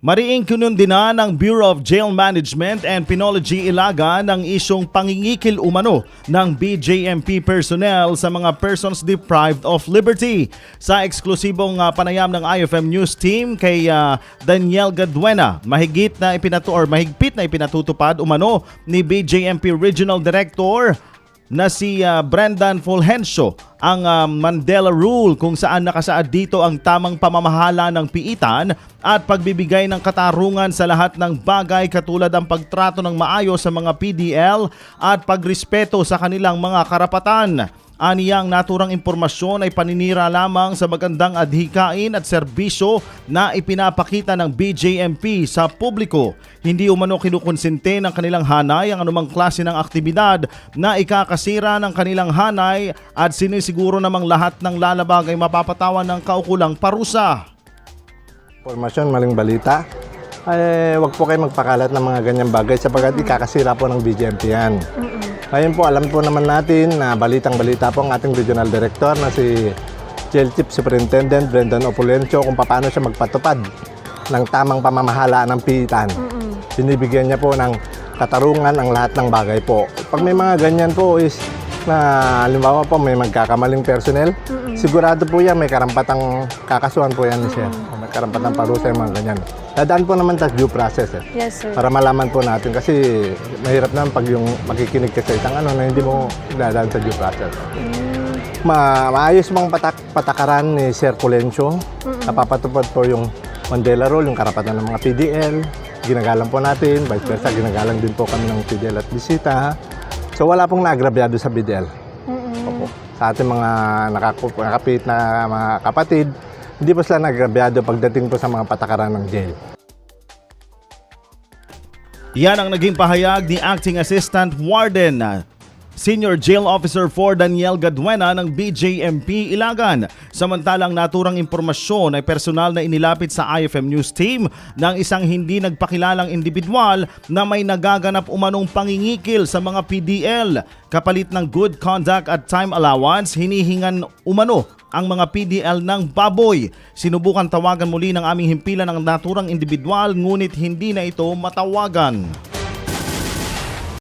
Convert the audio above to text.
Mariing kinundina ng Bureau of Jail Management and Penology Ilaga ng isyong pangingikil umano ng BJMP personnel sa mga persons deprived of liberty. Sa eksklusibong ah, panayam ng IFM News Team kay ah, Daniel Gaduena, mahigit na ipinatu or mahigpit na ipinatutupad umano ni BJMP Regional Director na si ah, Brendan Fulgencio ang ah, Mandela Rule kung saan nakasaad dito ang tamang pamamahala ng piitan at pagbibigay ng katarungan sa lahat ng bagay katulad ang pagtrato ng maayos sa mga PDL at pagrespeto sa kanilang mga karapatan. Aniyang naturang impormasyon ay paninira lamang sa magandang adhikain at serbisyo na ipinapakita ng BJMP sa publiko. Hindi umano kinukonsente ng kanilang hanay ang anumang klase ng aktibidad na ikakasira ng kanilang hanay at sinisiguro namang lahat ng lalabag ay mapapatawan ng kaukulang parusa. Formasyon, maling balita. Ay, wag po kayo magpakalat ng mga ganyang bagay sapagkat ikakasira po ng BGMP yan. Ngayon po, alam po naman natin na balitang-balita po ang ating regional director na si Jail Chief Superintendent Brendan Opulencio kung paano siya magpatupad ng tamang pamamahala ng piitan. Sinibigyan niya po ng katarungan ang lahat ng bagay po. Pag may mga ganyan po is na halimbawa po may magkakamaling personnel, sigurado po yan may karampatang kakasuhan po yan siya. Karampatang parusa yung mga ganyan. Dadaan po naman sa due process eh. Yes, sir. Para malaman po natin kasi mahirap naman pag yung makikinig ka sa isang ano na hindi mo dadaan sa due process. Ma maayos bang patak patakaran ni Sir Pulencio? Napapatupad po yung Mandela Rule, yung karapatan ng mga PDL. Ginagalang po natin, vice versa, ginagalang din po kami ng PDL at bisita. So wala pong naagrabyado sa PDL. Opo. Sa ating mga nakakup, nakapit na mga kapatid, hindi po sila naagrabyado pagdating po sa mga patakaran ng jail. Yan ang naging pahayag ni Acting Assistant Warden uh, Senior Jail Officer 4 Daniel Gaduena ng BJMP Ilagan. Samantalang naturang impormasyon ay personal na inilapit sa IFM News Team ng isang hindi nagpakilalang individual na may nagaganap umanong pangingikil sa mga PDL. Kapalit ng good conduct at time allowance, hinihingan umano ang mga PDL ng baboy. Sinubukan tawagan muli ng aming himpilan ng naturang individual ngunit hindi na ito matawagan.